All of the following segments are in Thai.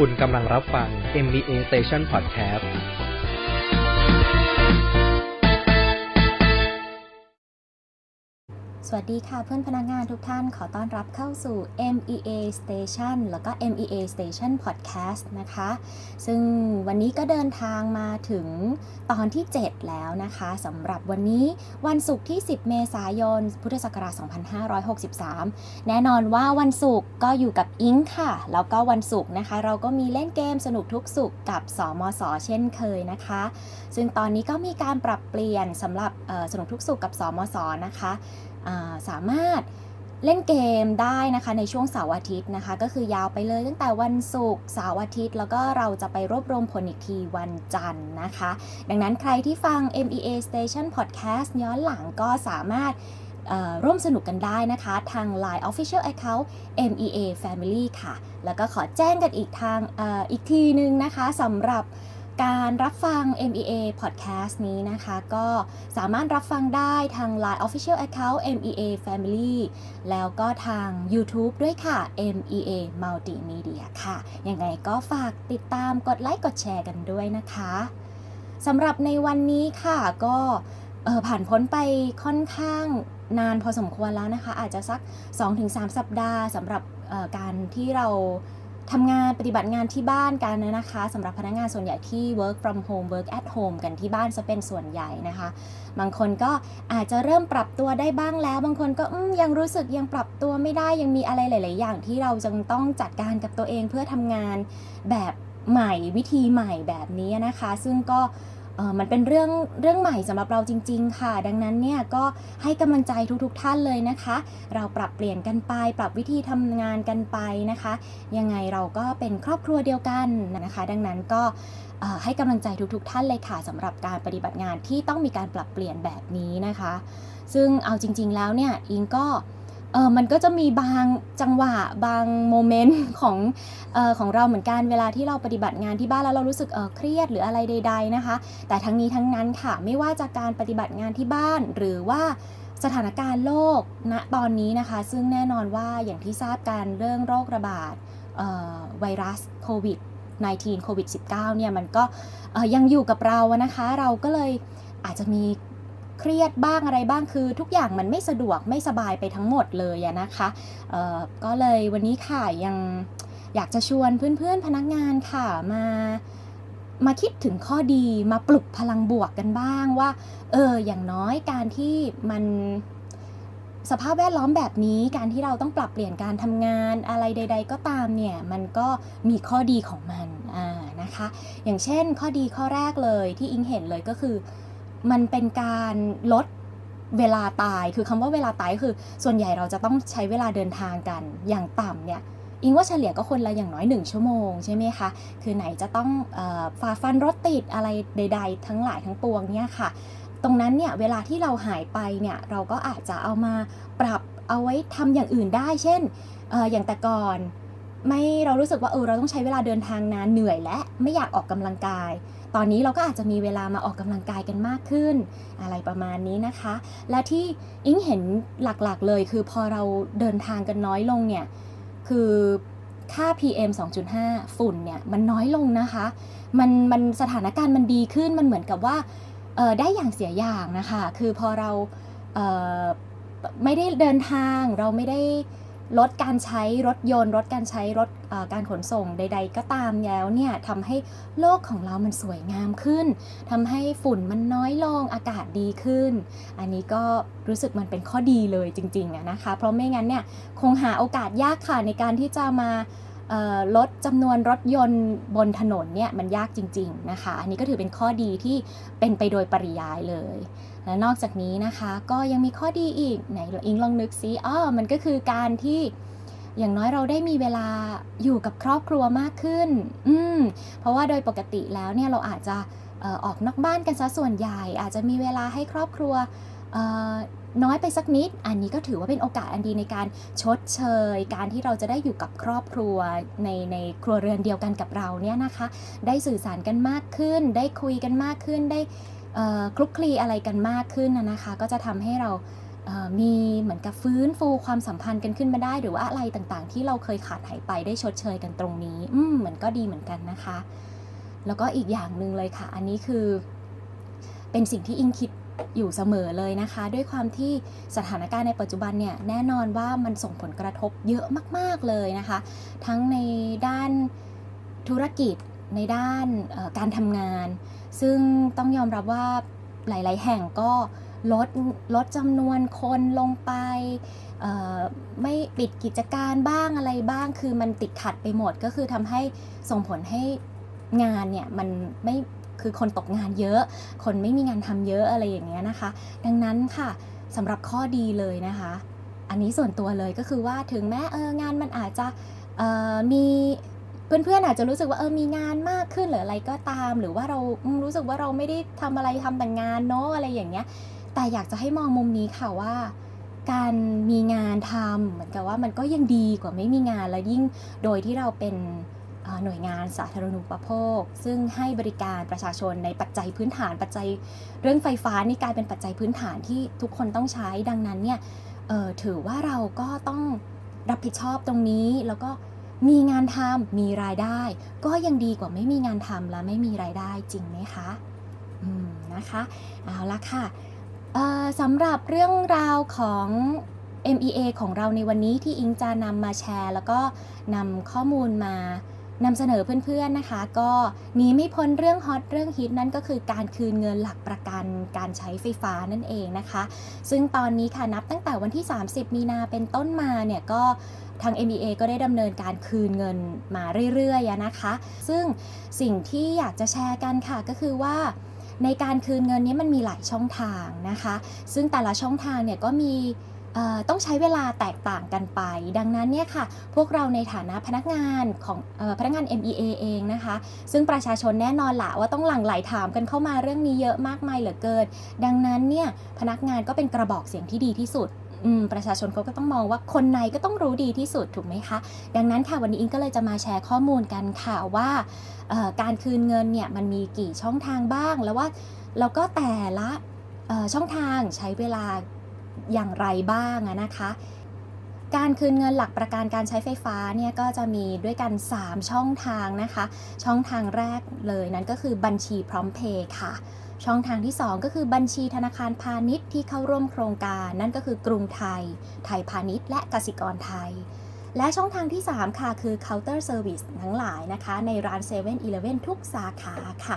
คุณกำลังรับฟัง MBA Station Podcast วัสดีค่ะเพื่อนพนักงานทุกท่านขอต้อนรับเข้าสู่ MEA Station แล้วก็ MEA Station Podcast นะคะ ซึ่งวันนี้ก็เดินทางมาถึงตอนที่ 7 แล้วนะคะสำหรับวันนี้วันศุกร์ที่ 10 เมษายน พุทธศักราช 2563 แน่นอนว่าวันศุกร์ก็อยู่กับอิงค่ะ แล้วก็วันศุกร์นะคะ เราก็มีเล่นเกมสนุกทุกศุกร์กับสมสเช่นเคยนะคะ ซึ่งตอนนี้ก็มีการปรับเปลี่ยนสำหรับสนุกทุกศุกร์กับสมสนะคะ สามารถเล่นเกมได้นะคะในช่วงเสาร์อาทิตย์นะคะ ก็คือยาวไปเลยตั้งแต่วันศุกร์เสาร์อาทิตย์ แล้วก็เราจะไปรวบรวมผลอีกทีวันจันทร์นะคะ ดังนั้นใครที่ฟัง MEA Station Podcast ย้อนหลังก็สามารถร่วมสนุกกันได้นะคะ ทาง Line Official Account MEA Family ค่ะ แล้วก็ขอแจ้งกันอีกทางอออีกทีนึงนะคะสำหรับ การรับฟัง MEA Podcast นี้นะคะ ก็สามารถรับฟังได้ทาง Line Official Account MEA Family แล้วก็ทาง YouTube ด้วยค่ะ MEA Multimedia ค่ะ ยังไงก็ฝากติดตามกดไลค์กดแชร์กันด้วยนะคะสำหรับในวันนี้ค่ะก็ผ่านพ้นไปค่อนข้างนานพอสมควรแล้วนะคะ อาจจะสัก 2-3 สัปดาห์สำหรับการที่เรา ทำงานปฏิบัติงานที่บ้านกันนะคะสำหรับพนักงานส่วนใหญ่ที่ work from home work at home กันที่บ้านจะเป็นส่วนใหญ่นะคะ บางคนก็อาจจะเริ่มปรับตัวได้บ้างแล้ว บางคนก็ยังรู้สึกยังปรับตัวไม่ได้ยังมีอะไรหลาย ๆ อย่างที่เราจึงต้องจัดการกับตัวเองเพื่อทำงานแบบใหม่วิธีใหม่แบบนี้นะคะ ซึ่งก็ มันเป็นเรื่องเรื่องใหม่สำหรับเราจริง ๆ ค่ะ ดังนั้นเนี่ยก็ให้กำลังใจทุกๆท่านเลยนะคะ เราปรับเปลี่ยนกันไป ปรับวิธีทำงานกันไปนะคะ ยังไงเราก็เป็นครอบครัวเดียวกันนะคะ ดังนั้นก็ให้กำลังใจทุกๆ ท่านเลยค่ะสำหรับการปฏิบัติงานที่ต้องมีการปรับเปลี่ยนแบบนี้นะคะ ซึ่งเอาจริง ๆ แล้วเนี่ยอิงก็ เออมันก็จะมีบางจังหวะบางโมเมนต์ของเออของเราเหมือนกันเวลาที่เราปฏิบัติงานที่บ้านแล้วเรารู้สึกเออเครียดหรืออะไรใด ๆนะคะ แต่ทั้งนี้ทั้งนั้นค่ะไม่ว่าจะการปฏิบัติงานที่บ้านหรือว่าสถานการณ์โลกณตอนนี้นะคะ ซึ่งแน่นอนว่าอย่างที่ทราบกันเรื่องโรคระบาดเอ่อไวรัสโควิด 19 โควิด 19 เนี่ยมันก็ยังอยู่กับเรานะคะ เราก็เลยอาจจะมี เครียดบ้างอะไรบ้างคือ ทุกอย่างมันไม่สะดวกไม่สบายไปทั้งหมดเลยนะคะก็เลยวันนี้ค่ะยังอยากจะชวนเพื่อนๆพนักงานค่ะมามาคิดถึงข้อดีมาปลุกพลังบวกกันบ้างว่า เออ อย่างน้อยการที่มันสภาพแวดล้อมแบบนี้การที่เราต้องปรับเปลี่ยนการทำงานอะไรใด ๆ ก็ตามเนี่ยมันก็มีข้อดีของมันอ่านะคะ อย่างเช่นข้อดีข้อแรกเลยที่อิงเห็นเลยก็คือ มันเป็นการลดเวลาตาย คือคำว่าเวลาตายก็คือ ส่วนใหญ่เราจะต้องใช้เวลาเดินทางกัน อย่างต่ำเนี่ย อิงว่าเฉลี่ยก็คนละอย่างน้อย 1 ชั่วโมงใช่ไหมคะ คือไหนจะต้องฝ่าฟันรถติดอะไรใด ๆ ทั้งหลายทั้งปวงเนี่ยค่ะ ตรงนั้นเนี่ยเวลาที่เราหายไปเนี่ยเราก็อาจจะเอามาปรับเอาไว้ทำอย่างอื่นได้ เช่นอออย่างแต่ก่อนไม่เรารู้สึกว่าเออเราต้องใช้เวลาเดินทางนานเหนื่อยและไม่อยากออกกำลังกาย ตอนนี้เราก็อาจจะมีเวลามาออกกำลังกายกันมากขึ้น อะไรประมาณนี้นะคะ และที่อิงเห็นหลักๆเลย คือพอเราเดินทางกันน้อยลงเนี่ยคือค่า PM 2.5 ฝุ่นเนี่ยมันน้อยลงนะคะ มันมันสถานการณ์มันดีขึ้นมันเหมือนกับว่าได้อย่างเสียอย่างนะคะ คือพอเราเไม่ได้เดินทางเราไม่ได้ ลดการใช้รถยนต์ลดการใช้รถการขนส่งใด ๆ ก็ตามแล้วเนี่ยทำให้โลกของเรามันสวยงามขึ้นทำให้ฝุ่นมันน้อยลงอากาศดีขึ้น อันนี้ก็รู้สึกมันเป็นข้อดีเลยจริงๆนะคะ เพราะไม่งั้นเนี่ยคงหาโอกาสยากค่ะในการที่จะมาลดจำนวนรถยนต์บนถนนเนี่ยมันยากจริง ๆ นะคะ อันนี้ก็ถือเป็นข้อดีที่เป็นไปโดยปริยายเลย และนอกจากนี้นะคะก็ยังมีข้อดีอีกไหนอิงลองนึกซิอ๋อมันก็คือการที่อย่างน้อยเราได้มีเวลาอยู่กับครอบครัวมากขึ้น อืม เพราะว่าโดยปกติแล้วเนี่ยเราอาจจะออออกนอกบ้านกันซะส่วนใหญ่ อาจจะมีเวลาให้ครอบครัวน้อยไปสักนิด อันนี้ก็ถือว่าเป็นโอกาสอันดีในการชดเชย การที่เราจะได้อยู่กับครอบครัวในในครัวเรือนเดียวกันกับเราเนี่ยนะคะ ได้สื่อสารกันมากขึ้น ได้คุยกันมากขึ้น ได้ คลุกคลีอะไรกันมากขึ้นนะคะ ก็จะทำให้เรามีเหมือนกับฟื้นฟูความสัมพันธ์กันขึ้นมาได้ หรือว่าอะไรต่างๆ ที่เราเคยขาดหายไปได้ชดเชยกันตรงนี้ อืมเหมือนก็ดีเหมือนกันนะคะ แล้วก็อีกอย่างหนึ่งเลยค่ะ อันนี้คือเป็นสิ่งที่อิงคิดอยู่เสมอเลยนะคะ ด้วยความที่สถานการณ์ในปัจจุบันเนี่ยแน่นอนว่ามันส่งผลกระทบเยอะมาก ๆเลยนะคะ ทั้งในด้านธุรกิจ ในด้านการทำงาน ซึ่งต้องยอมรับว่าหลาย ๆ แห่งก็ลดลดจำนวนคนลงไป ไม่ปิดกิจการบ้างอะไรบ้าง คือมันติดขัดไปหมดก็คือทำให้ส่งผลให้งานเนี่ยมันไม่คือคนตกงานเยอะ คนไม่มีงานทำเยอะอะไรอย่างเงี้ยนะคะ ดังนั้นค่ะสำหรับข้อดีเลยนะคะ อันนี้ส่วนตัวเลยก็คือว่าถึงแม้เอองานมันอาจจะมี เพื่อนๆอาจจะรู้สึกว่าเออมีงานมากขึ้นหรืออะไรก็ตาม หรือว่าเรารู้สึกว่าเราไม่ได้ทำอะไรทำแต่งานเนาะอะไรอย่างเงี้ย แต่อยากจะให้มองมุมนี้ค่ะว่า การมีงานทำเหมือนกับว่ามันก็ยังดีกว่าไม่มีงานและยิ่งโดยที่เราเป็นหน่วยงานสาธารณูปโภค ซึ่งให้บริการประชาชนในปัจจัยพื้นฐานปัจจัยเรื่องไฟฟ้านี่กลายเป็นปัจจัยพื้นฐานที่ทุกคนต้องใช้ดังนั้นเนี่ยเออถือว่าเราก็ต้องรับผิดชอบตรงนี้แล้วก็ มีงานทำมีรายได้ ก็ยังดีกว่าไม่มีงานทำและไม่มีรายได้จริงไหมคะอืมนะคะเอาละค่ะสำหรับเรื่องราวของ MEA ของเราในวันนี้ที่อิงจะนำมาแชร์ แล้วก็นำข้อมูลมา นำเสนอเพื่อนๆนะคะ ก็หนีไม่พ้นเรื่องฮอตเรื่องฮิตนั่นก็คือการคืนเงินหลักประกันการใช้ไฟฟ้านั่นเองนะคะ ซึ่งตอนนี้ค่ะนับตั้งแต่วันที่ 30 มีนาเป็นต้นมาเนี่ยก็ทาง MEA ก็ได้ดำเนินการคืนเงินมาเรื่อยๆนะคะ ซึ่งสิ่งที่อยากจะแชร์กันค่ะก็คือว่าในการคืนเงินนี้มันมีหลายช่องทางนะคะ ซึ่งแต่ละช่องทางเนี่ยก็มี ต้องใช้เวลาแตกต่างกันไป ดังนั้นเนี่ยค่ะพวกเราในฐานะพนักงานของออพนักงาน MEA เองนะคะ ซึ่งประชาชนแน่นอนละว่าต้องหลั่งไหลถามกันเข้ามาเรื่องนี้เยอะมากมายเหลือเกิน ดังนั้นเนี่ยพนักงานก็เป็นกระบอกเสียงที่ดีที่สุดประชาชนเขาก็ต้องมองว่าคนในก็ต้องรู้ดีที่สุดถูกไหมคะ ดังนั้นค่ะวันนี้อิงก็เลยจะมาแชร์ข้อมูลกันค่ะว่าการคืนเงินเนี่ยมันมีกี่ช่องทางบ้าง แล้วว่าแล้วก็แต่ละช่องทางใช้เวลา อย่างไรบ้างนะคะ การคืนเงินหลักประกันการใช้ไฟฟ้าเนี่ยก็จะมีด้วยกัน 3 ช่องทางนะคะ ช่องทางแรกเลยนั้นก็คือบัญชีพร้อมเพย์ค่ะช่องทางที่ 2 ก็คือบัญชีธนาคารพาณิชย์ที่เข้าร่วมโครงการ นั่นก็คือกรุงไทย ไทยพาณิชย์และกสิกรไทย และช่องทางที่ 3 ค่ะ คือ counter service ทั้งหลายนะคะ ในร้าน7 e เ e ่ e อทุกสาขาค่ะ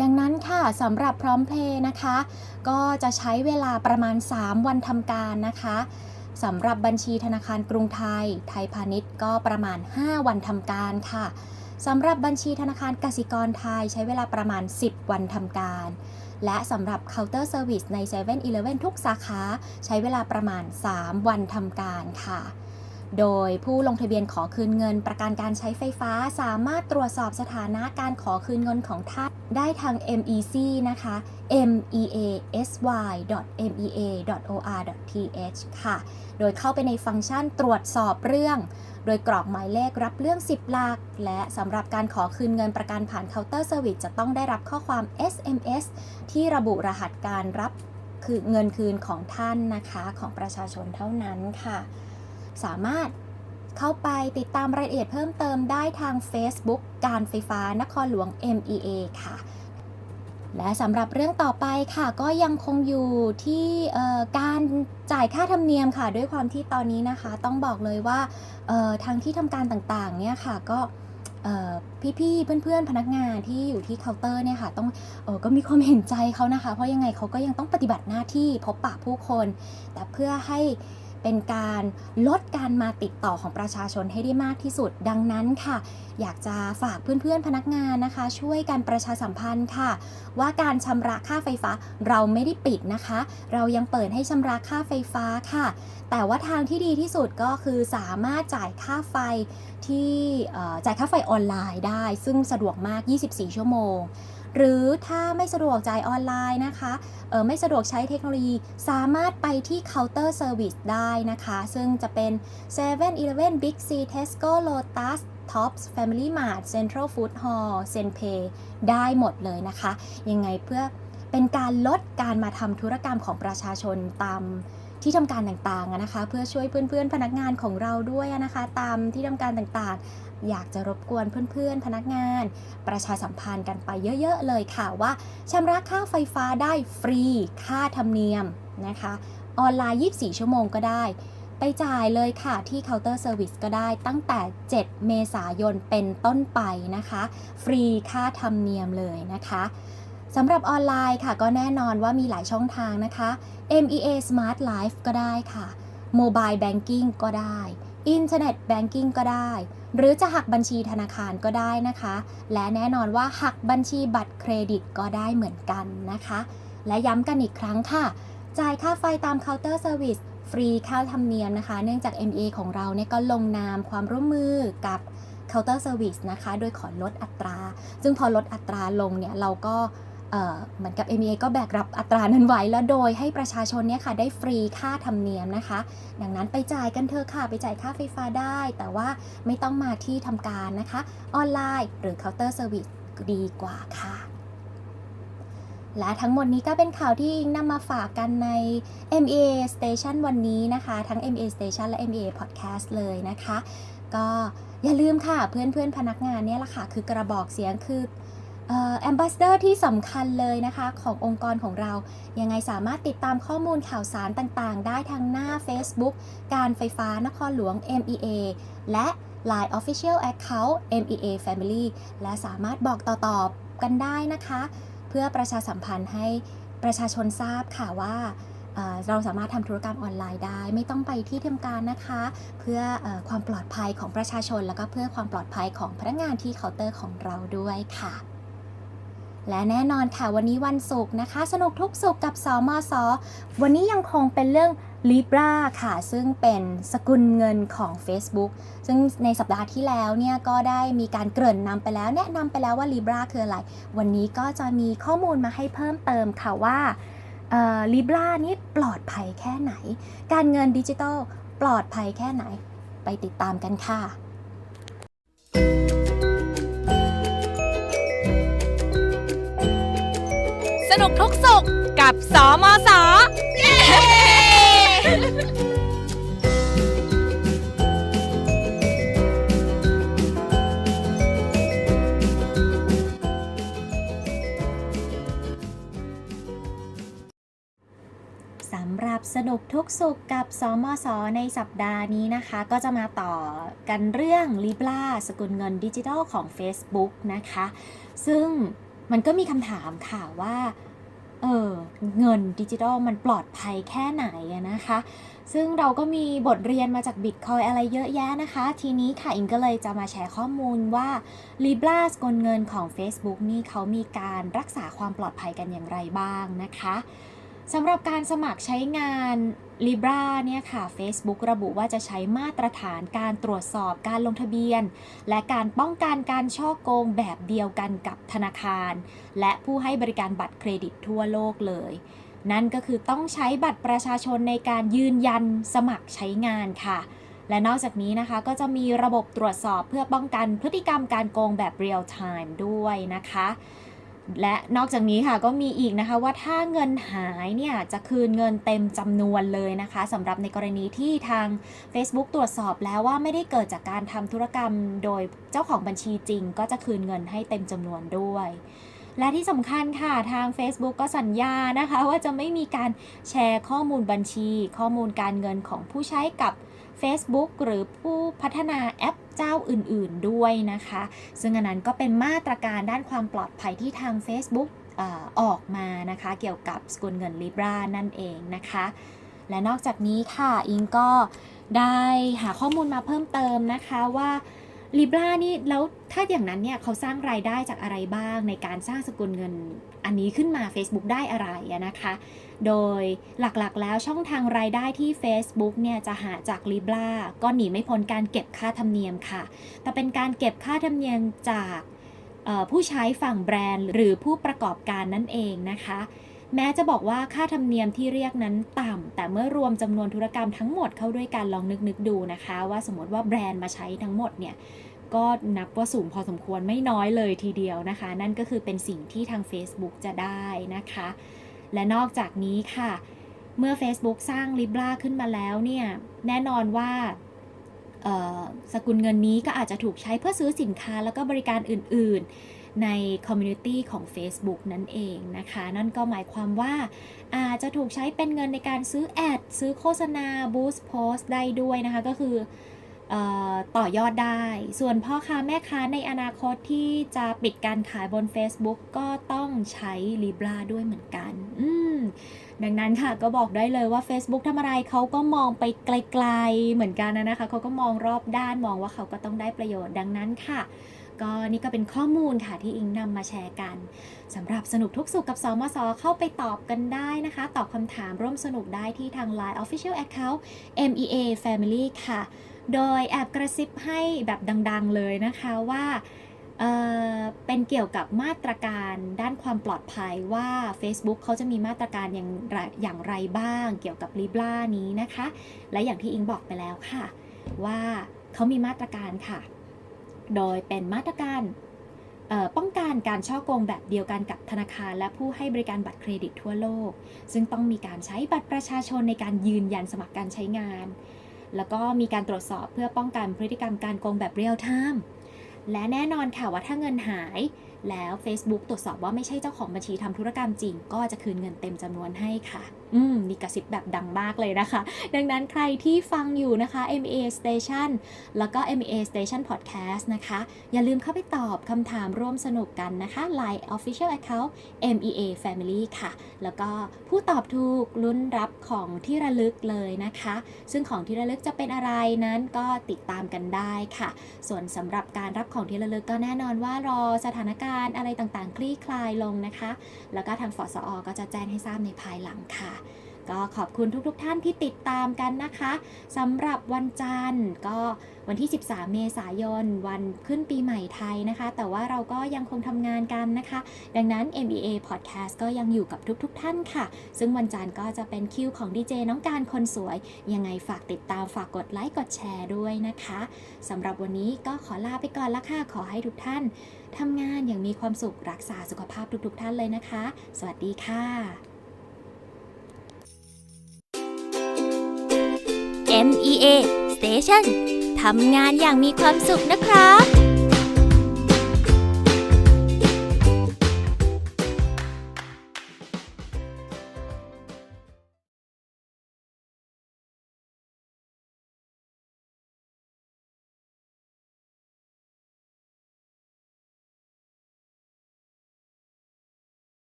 ดังนั้นค่ะสำหรับพร้อมเพย์นะคะ ก็จะใช้เวลาประมาณ 3 วันทำการนะคะสำหรับบัญชีธนาคารกรุงไทย ไทยพาณิชย์ก็ประมาณ 5 วันทำการค่ะสำหรับบัญชีธนาคารกสิกรไทยใช้เวลาประมาณ 10 วันทำการ และสำหรับ counter service ใน7 e เ e ่ e อทุกสาขา ใช้เวลาประมาณ 3 วันทำการค่ะ โดยผู้ลงทะเบียนขอคืนเงินประกันการใช้ไฟฟ้าสามารถตรวจสอบสถานะการขอคืนเงินของท่านได้ทาง MEC นะคะ measy.mea.or.th ค่ะ โดยเข้าไปในฟังก์ชันตรวจสอบเรื่อง โดยกรอกหมายเลขรับเรื่อง 10 หลัก และสำหรับการขอคืนเงินประกันผ่านเคาน์เตอร์เซอร์วิสจะต้องได้รับข้อความ SMS ที่ระบุรหัสการรับคือเงินคืนของท่านนะคะของประชาชนเท่านั้นค่ะ สามารถเข้าไปติดตามรายละเอียดเพิ่มเติมได้ทาง Facebook การไฟฟ้านครหลวง MEA ค่ะ และสำหรับเรื่องต่อไปค่ะ ก็ยังคงอยู่ที่การจ่ายค่าธรรมเนียมค่ะ ด้วยความที่ตอนนี้นะคะ ต้องบอกเลยว่าทางที่ทำการต่างๆ เนี่ยค่ะก็พี่ๆ เพื่อนๆ พนักงานที่อยู่ที่เคาน์เตอร์เนี่ยค่ะต้องออก็มีความเห็นใจเขานะคะ เพราะยังไงเขาก็ยังต้องปฏิบัติหน้าที่พบปะผู้คน แต่เพื่อให้ เป็นการลดการมาติดต่อของประชาชนให้ได้มากที่สุด ดังนั้นค่ะ อยากจะฝากเพื่อนๆพนักงานนะคะ ช่วยกันประชาสัมพันธ์ค่ะ ว่าการชำระค่าไฟฟ้าเราไม่ได้ปิดนะคะ เรายังเปิดให้ชำระค่าไฟฟ้าค่ะ แต่ว่าทางที่ดีที่สุดก็คือสามารถจ่ายค่าไฟที่จ่ายค่าไฟออนไลน์ได้ ซึ่งสะดวกมาก 24 ชั่วโมง หรือถ้าไม่สะดวกจ่ายออนไลน์นะคะเออไม่สะดวกใช้เทคโนโลยีสามารถไปที่เคาน์เตอร์เซอร์วิสได้นะคะ ซึ่งจะเป็น7 e เ e ่ e อ Big C Tesco Lotus Tops Family Mart Central Food Hall Senpay ได้หมดเลยนะคะ ยังไงเพื่อเป็นการลดการมาทำธุรกรรมของประชาชนตามที่ทำการต่างๆนะคะ เพื่อช่วยเพื่อนๆพนักงานของเราด้วยนะคะ ตามที่ทำการต่างๆ อยากจะรบกวนเพื่อนๆ พนักงาน ประชาสัมพันธ์กันไปเยอะๆเลยค่ะว่าชำระค่าไฟฟ้าได้ฟรี ค่าธรรมเนียมนะคะ ออนไลน์ 24 ชั่วโมงก็ได้ ไปจ่ายเลยค่ะที่เคาน์เตอร์เซอร์วิสก็ได้ตั้งแต่ 7 เมษายนเป็นต้นไปนะคะ ฟรีค่าธรรมเนียมเลยนะคะสำหรับออนไลน์ค่ะก็แน่นอนว่ามีหลายช่องทางนะคะ MEA Smart Life ก็ได้ค่ะ Mobile Banking ก็ได้ Internet Banking ก็ได้ หรือจะหักบัญชีธนาคารก็ได้นะคะ และแน่นอนว่าหักบัญชีบัตรเครดิตก็ได้เหมือนกันนะคะ และย้ำกันอีกครั้งค่ะ จ่ายค่าไฟตามเคาน์เตอร์เซอร์วิสฟรีค่าธรรมเนียมนะคะ เนื่องจาก MA ของเราเนี่ยก็ลงนามความร่วมมือกับเคาน์เตอร์เซอร์วิสนะคะ โดยขอลดอัตรา ซึ่งพอลดอัตราลงเนี่ยเราก็ เหมือนกับ MEA ก็แบกรับอัตรานั้นไว้แล้วโดยให้ประชาชนเนี่ยค่ะได้ฟรีค่าธรรมเนียมนะคะ ดังนั้นไปจ่ายกันเถอะค่ะ ไปจ่ายค่าไฟฟ้าได้ แต่ว่าไม่ต้องมาที่ทำการนะคะ ออนไลน์หรือเคาน์เตอร์เซอร์วิสดีกว่าค่ะ และทั้งหมดนี้ก็เป็นข่าวที่อิงนำมาฝากกันใน MA Station วันนี้นะคะ ทั้ง MA Station และ MA Podcast เลยนะคะ ก็อย่าลืมค่ะเพื่อนเพื่อนๆพนักงานเนี่ยละค่ะ คือกระบอกเสียงคือ แอมบาสเดอร์ที่สำคัญเลยนะคะขององค์กรของเรา ยังไงสามารถติดตามข้อมูลข่าวสารต่างๆ ได้ทางหน้า Facebook การไฟฟ้านครหลวง MEA และ Line Official Account MEA Family และสามารถบอกต่อๆกันได้นะคะ เพื่อประชาสัมพันธ์ให้ประชาชนทราบค่ะว่าเราสามารถทำธุรกรรมออนไลน์ได้ ไม่ต้องไปที่ทำการนะคะ เพื่อออความปลอดภัยของประชาชน แล้วก็เพื่อความปลอดภัยของพนักงานที่เคาน์เตอร์ของเราด้วยค่ะ และแน่นอนค่ะวันนี้วันศุกร์นะคะ สนุกทุกสุขกับสอมอสอวันนี้ยังคงเป็นเรื่อง Libra ค่ะ ซึ่งเป็นสกุลเงินของ Facebook ซึ่งในสัปดาห์ที่แล้วเนี่ยก็ได้มีการเกริ่นนำไปแล้ว แนะนำไปแล้วว่า Libra คืออะไร วันนี้ก็จะมีข้อมูลมาให้เพิ่มเติมค่ะว่าลิบรานี่ปลอดภัยแค่ไหน การเงินดิจิทัลปลอดภัยแค่ไหน ไปติดตามกันค่ะ สนุกทุกสุขกับสอมอสอเย้สำหรับสนุกทุกสุขกับสมสในสัปดาห์นี้นะคะ ก็จะมาต่อกันเรื่อง Libra สกุลเงินดิจิทัลของ Facebook นะคะ ซึ่ง มันก็มีคำถามค่ะว่าเออเงินดิจิทัลมันปลอดภัยแค่ไหนนะคะ ซึ่งเราก็มีบทเรียนมาจาก Bitcoin อะไรเยอะแยะนะคะ ทีนี้ค่ะ อิงก็เลยจะมาแชร์ข้อมูลว่า Libra สกลเงินของ Facebook นี่เขามีการรักษาความปลอดภัยกันอย่างไรบ้างนะคะ สำหรับการสมัครใช้งาน Libra เนี่ยค่ะ Facebook ระบุว่าจะใช้มาตรฐานการตรวจสอบการลงทะเบียน และการป้องกันการช่อโกงแบบเดียวกันกับธนาคาร และผู้ให้บริการบัตรเครดิตทั่วโลกเลย นั่นก็คือต้องใช้บัตรประชาชนในการยืนยันสมัครใช้งานค่ะ และนอกจากนี้นะคะก็จะมีระบบตรวจสอบเพื่อป้องกันพฤติกรรมการโกงแบบเรียลไทม์ด้วยนะคะ และนอกจากนี้ค่ะก็มีอีกนะคะว่าถ้าเงินหายเนี่ยจะคืนเงินเต็มจำนวนเลยนะคะสำหรับในกรณีที่ทาง Facebook ตรวจสอบแล้วว่าไม่ได้เกิดจากการทำธุรกรรมโดยเจ้าของบัญชีจริง ก็จะคืนเงินให้เต็มจำนวนด้วย และที่สำคัญค่ะทาง Facebook ก็สัญญานะคะ ว่าจะไม่มีการแชร์ข้อมูลบัญชี ข้อมูลการเงินของผู้ใช้กับ Facebook หรือผู้พัฒนาแอปเจ้าอื่น ๆ ด้วยนะคะ ซึ่งอันนั้นก็เป็นมาตรการด้านความปลอดภัยที่ทาง Facebook เออออกมานะคะ เกี่ยวกับสกุลเงิน Libra นั่นเองนะคะ และนอกจากนี้ค่ะ อิงก็ได้หาข้อมูลมาเพิ่มเติมนะคะว่า Libra นี่แล้วถ้าอย่างนั้นเนี่ยเขาสร้างรายได้จากอะไรบ้างในการสร้างสกุลเงิน อันนี้ขึ้นมา Facebook ได้อะไรนะคะ โดยหลักๆแล้วช่องทางรายได้ที่ Facebook เนี่ยจะหาจาก Libra ก็หนีไม่พ้นการเก็บค่าธรรมเนียมค่ะ แต่เป็นการเก็บค่าธรรมเนียมจากผู้ใช้ฝั่งแบรนด์ หรือผู้ประกอบการนั่นเองนะคะ แม้จะบอกว่าค่าธรรมเนียมที่เรียกนั้นต่ำ แต่เมื่อรวมจำนวนธุรกรรมทั้งหมดเข้าด้วยกันลองนึกๆดูนะคะ ว่าสมมติว่าแบรนด์มาใช้ทั้งหมดเนี่ยก็นับว่าสูงพอสมควรไม่น้อยเลยทีเดียวนะคะ นั่นก็คือเป็นสิ่งที่ทาง Facebook จะได้นะคะ และนอกจากนี้ค่ะ เมื่อ Facebook สร้าง Libra ขึ้นมาแล้วเนี่ย แน่นอนว่าสกุลเงินนี้ก็อาจจะถูกใช้เพื่อซื้อสินค้าแล้วก็บริการอื่น ๆ ในคอมมูนิตี้ของ Facebook นั่นเองนะคะ นั่นก็หมายความว่าอาจจะถูกใช้เป็นเงินในการซื้อแอด ซื้อโฆษณา boost post ได้ด้วยนะคะ ก็คือต่อยอดได้ ส่วนพ่อค้าแม่ค้าในอนาคตที่จะปิดการขายบน Facebook ก็ต้องใช้ Libra ด้วยเหมือนกัน ดังนั้นค่ะก็บอกได้เลยว่า Facebook ทำอะไรเขาก็มองไปไกลๆเหมือนกันนะคะ เขาก็มองรอบด้านมองว่าเขาก็ต้องได้ประโยชน์ดังนั้นค่ะ ก็นี่ก็เป็นข้อมูลค่ะที่อิงนำมาแชร์กันสำหรับสนุกทุกสุขกับสมสเข้าไปตอบกันได้นะคะ ตอบคำถามร่วมสนุกได้ที่ทาง Line Official Account MEA Family ค่ะ โดยแอบกระซิบให้แบบดังๆเลยนะคะว่าเเป็นเกี่ยวกับมาตรการด้านความปลอดภัยว่า Facebook เขาจะมีมาตรการอย่างไรอย่างไรบ้างเกี่ยวกับ Libra นี้นะคะ และอย่างที่อิงบอกไปแล้วค่ะ ว่าเขามีมาตรการค่ะ โดยเป็นมาตรการป้องกันการช่อโกงแบบเดียวกันกับธนาคาร และผู้ให้บริการบัตรเครดิตทั่วโลก ซึ่งต้องมีการใช้บัตรประชาชนในการยืนยันสมัครการใช้งาน แล้วก็มีการตรวจสอบเพื่อป้องกันพฤติกรรมการโกงแบบเรียลไทม์และแน่นอนค่ะว่าถ้าเงินหายแล้ว Facebook ตรวจสอบว่าไม่ใช่เจ้าของบัญชีทำธุรกรรมจริง ก็จะคืนเงินเต็มจำนวนให้ค่ะ อืมมีกระซิบแบบดังมากเลยนะคะ ดังนั้นใครที่ฟังอยู่นะคะ MEA Station แล้วก็ MEA Station Podcast นะคะ อย่าลืมเข้าไปตอบคำถามร่วมสนุกกันนะคะ Line Official Account MEA Family ค่ะ แล้วก็ผู้ตอบถูกลุ้นรับของที่ระลึกเลยนะคะ ซึ่งของที่ระลึกจะเป็นอะไรนั้นก็ติดตามกันได้ค่ะ ส่วนสำหรับการรับของที่ระลึกก็แน่นอนว่ารอสถานการณ์อะไรต่างๆ คลี่คลายลงนะคะ แล้วก็ทางฟสอก็จะแจ้งให้ทราบในภายหลังค่ะ ก็ขอบคุณทุกๆทท่านที่ติดตามกันนะคะสำหรับวันจันทร์ก็วันที่ 13 เมษายน วันขึ้นปีใหม่ไทยนะคะ แต่ว่าเราก็ยังคงทำงานกันนะคะ ดังนั้น MEA Podcast ก็ยังอยู่กับทุกๆทท่านค่ะ ซึ่งวันจันทร์ก็จะเป็นคิวของดีเจน้องการคนสวย ยังไงฝากติดตามฝากกดไลค์กดแชร์ด้วยนะคะสำหรับวันนี้ก็ขอลาไปก่อนละค่ะขอให้ทุกท่านทำงานอย่างมีความสุขรักษาสุขภาพทุกๆท่านเลยนะคะ สวัสดีค่ะ MEA Station ทำงานอย่างมีความสุขนะครับ